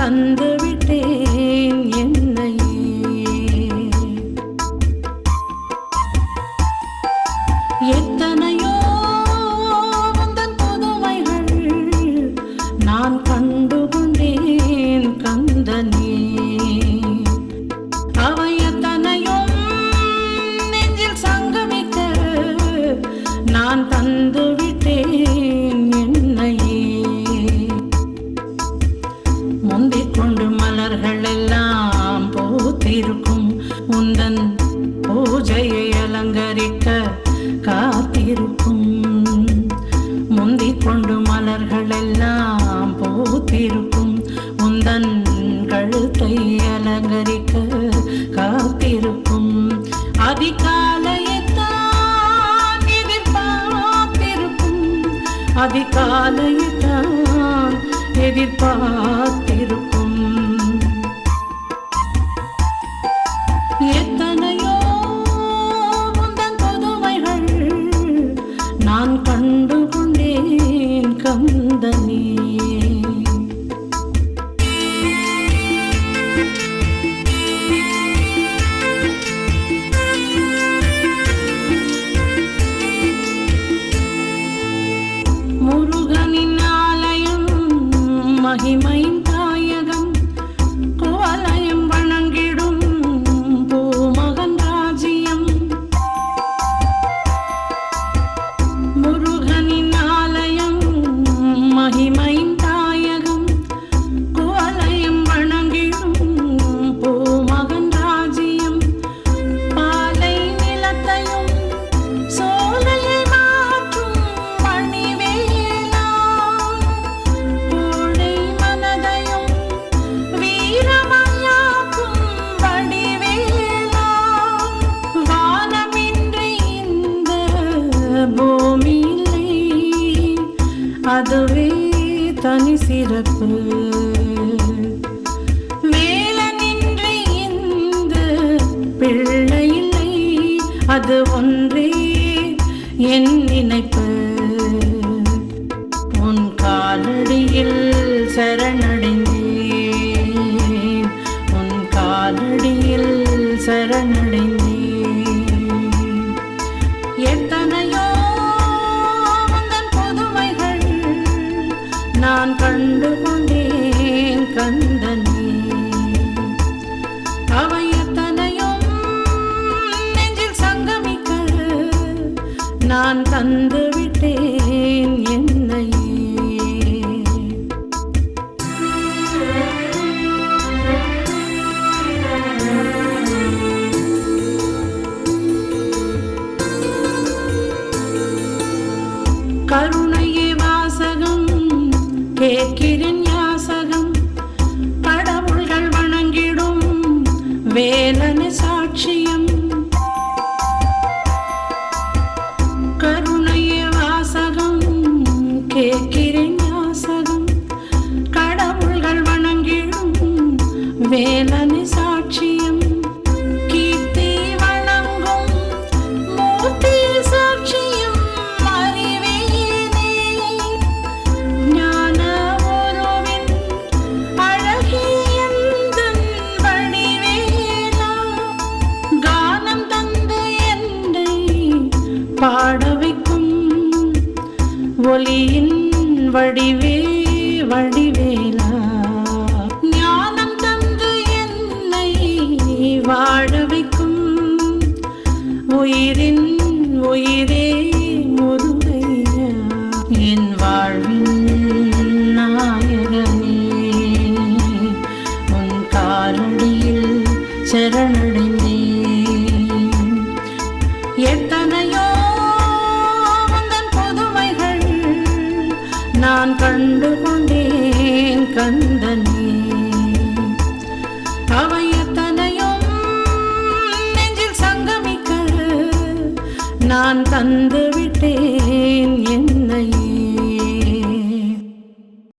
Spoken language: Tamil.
தந்து என்னையே. எத்தனையோ உந்தன் புதுமைகள் நான் கண்டு கொண்டேன் கந்தனே. அவை எத்தனையும் நெஞ்சில் சங்கமிக்க நான் தந்து அதிகாலையத்தான் எதிர்பார்த்திருக்கும். எத்தனை சிறப்பு. மேல நின்ற இந்த பிள்ளை இல்லை அது ஒன்றே என் நினைப்பு. கண்டு கொண்டேன் கந்தனே. அவை எத்தனையும் நெஞ்சில் சங்கமிக்க நான் தந்து விட்டேன் என்னையே. கேட்கிறேன் யாசகம் கடவுள்கள் வணங்கிடும் வேலன சாட்சியம். கருணைய வாசகம் கேட்கிறேன் யாசகம் கடவுள்கள் வணங்கிடும் வேலன ஒளியின் வடிவே வடிவேலா. ஞானம் தந்து என்னை வாழ வைக்கும். உயிரின் உயிரே கண்டு கொண்டேன் கந்தனே. அவை எத்தனையும் நெஞ்சில் சங்கமிக்க நான் தந்து விட்டேன் என்னையே.